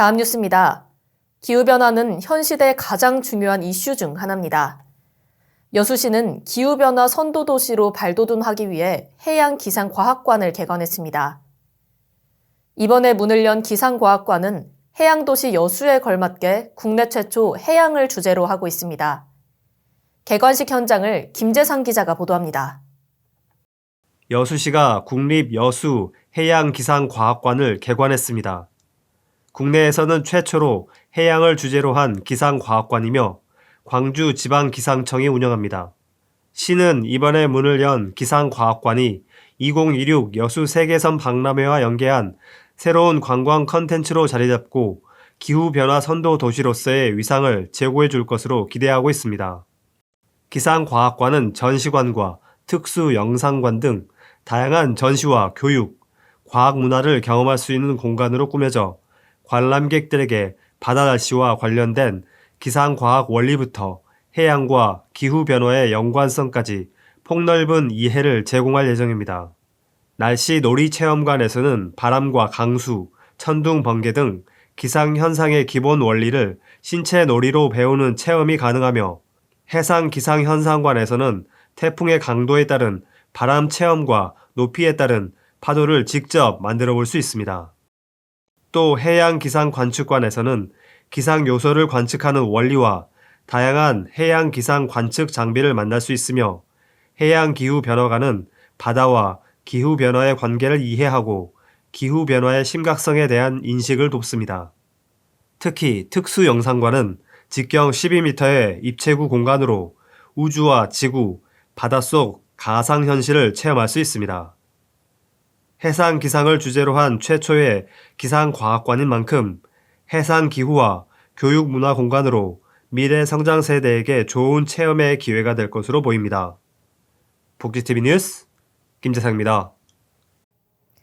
다음 뉴스입니다. 기후변화는 현 시대 가장 중요한 이슈 중 하나입니다. 여수시는 기후변화 선도도시로 발돋움하기 위해 해양기상과학관을 개관했습니다. 이번에 문을 연 기상과학관은 해양도시 여수에 걸맞게 국내 최초 해양을 주제로 하고 있습니다. 개관식 현장을 김재상 기자가 보도합니다. 여수시가 국립 여수 해양기상과학관을 개관했습니다. 국내에서는 최초로 해양을 주제로 한 기상과학관이며 광주 지방기상청이 운영합니다. 시는 이번에 문을 연 기상과학관이 2026 여수 세계선 박람회와 연계한 새로운 관광 컨텐츠로 자리잡고 기후변화 선도 도시로서의 위상을 제고해 줄 것으로 기대하고 있습니다. 기상과학관은 전시관과 특수 영상관 등 다양한 전시와 교육, 과학 문화를 경험할 수 있는 공간으로 꾸며져 관람객들에게 바다 날씨와 관련된 기상과학 원리부터 해양과 기후변화의 연관성까지 폭넓은 이해를 제공할 예정입니다. 날씨 놀이 체험관에서는 바람과 강수, 천둥, 번개 등 기상 현상의 기본 원리를 신체 놀이로 배우는 체험이 가능하며 해상 기상 현상관에서는 태풍의 강도에 따른 바람 체험과 높이에 따른 파도를 직접 만들어 볼 수 있습니다. 또 해양 기상 관측관에서는 기상 요소를 관측하는 원리와 다양한 해양 기상 관측 장비를 만날 수 있으며 해양 기후 변화가는 바다와 기후 변화의 관계를 이해하고 기후 변화의 심각성에 대한 인식을 돕습니다. 특히 특수 영상관은 직경 12m의 입체구 공간으로 우주와 지구, 바닷속 가상 현실을 체험할 수 있습니다. 해상 기상을 주제로 한 최초의 기상 과학관인 만큼 해상 기후와 교육 문화 공간으로 미래 성장 세대에게 좋은 체험의 기회가 될 것으로 보입니다. 복지TV 뉴스 김재상입니다.